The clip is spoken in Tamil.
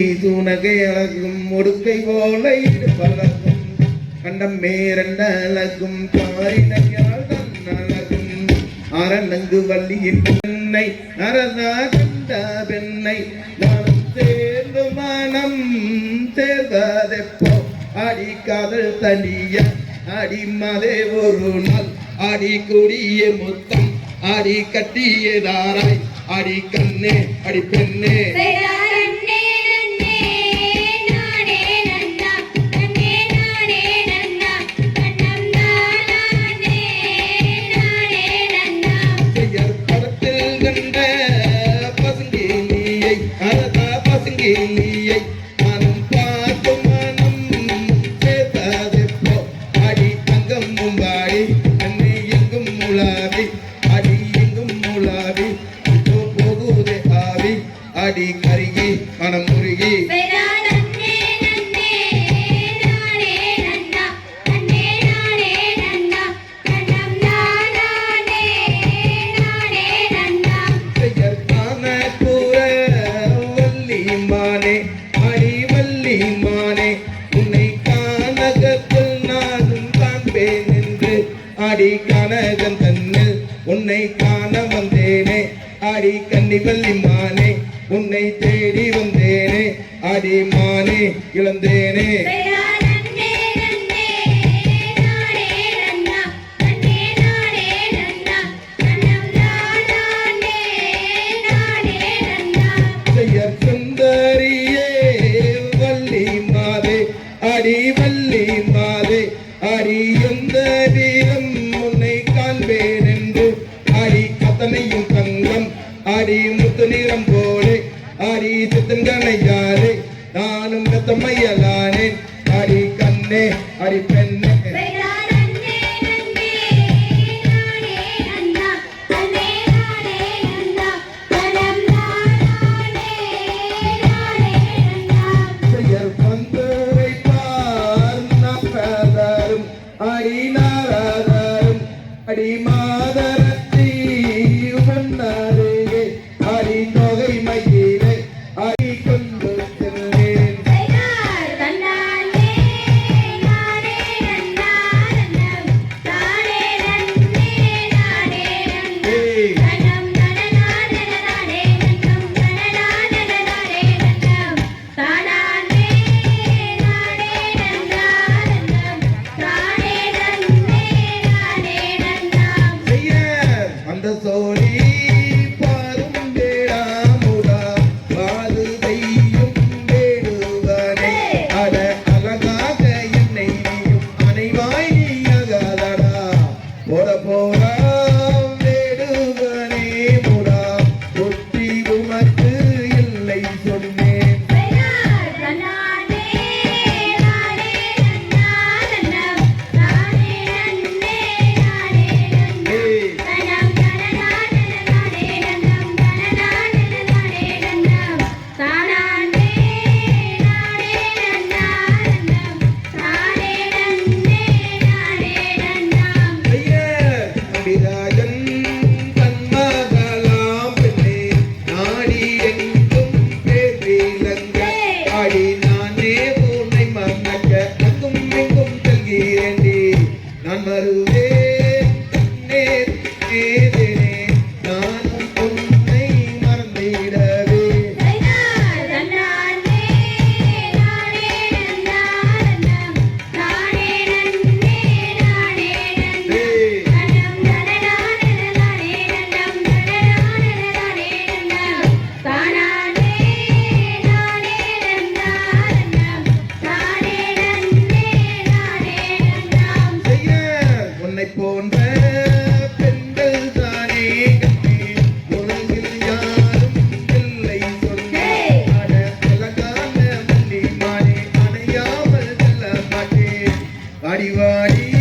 துணகை அழகும் முடுக்கை போல பழகும். கண்டம் மேரண்ட அழகும் காரிடையால் அழகும் அரநங்கு வள்ளியின் பெண்ணை அரணா கண்ட பெண்ணை மனம் தேர்ந்து மனம் தேர்வதெப்போ அடி காதல் தனிய அடி மதே ஒரு நாள். அடி குடிய முத்தம் அடி கட்டிய தாராய் அடி கண்ணே அடி பெண்ணே. ஆடி கானகன் தன்னில் உன்னை காண வந்தேனே. ஆடி கன்னி பள்ளி மானே உன்னை தேடி வந்தேனே. ஆடி மானே இழந்தேனே. அடி வள்ளி மாதே அறியும் தரியம் வேறென்று ஆடி அத்தனையும் தங்கம் ஆடி முத்து நிறம் போலே ஆடி சித்தன்கனையாரே நானும் ரத்தமையலானேன் அடி கண்ணே அடி பெண்ணே Bahia.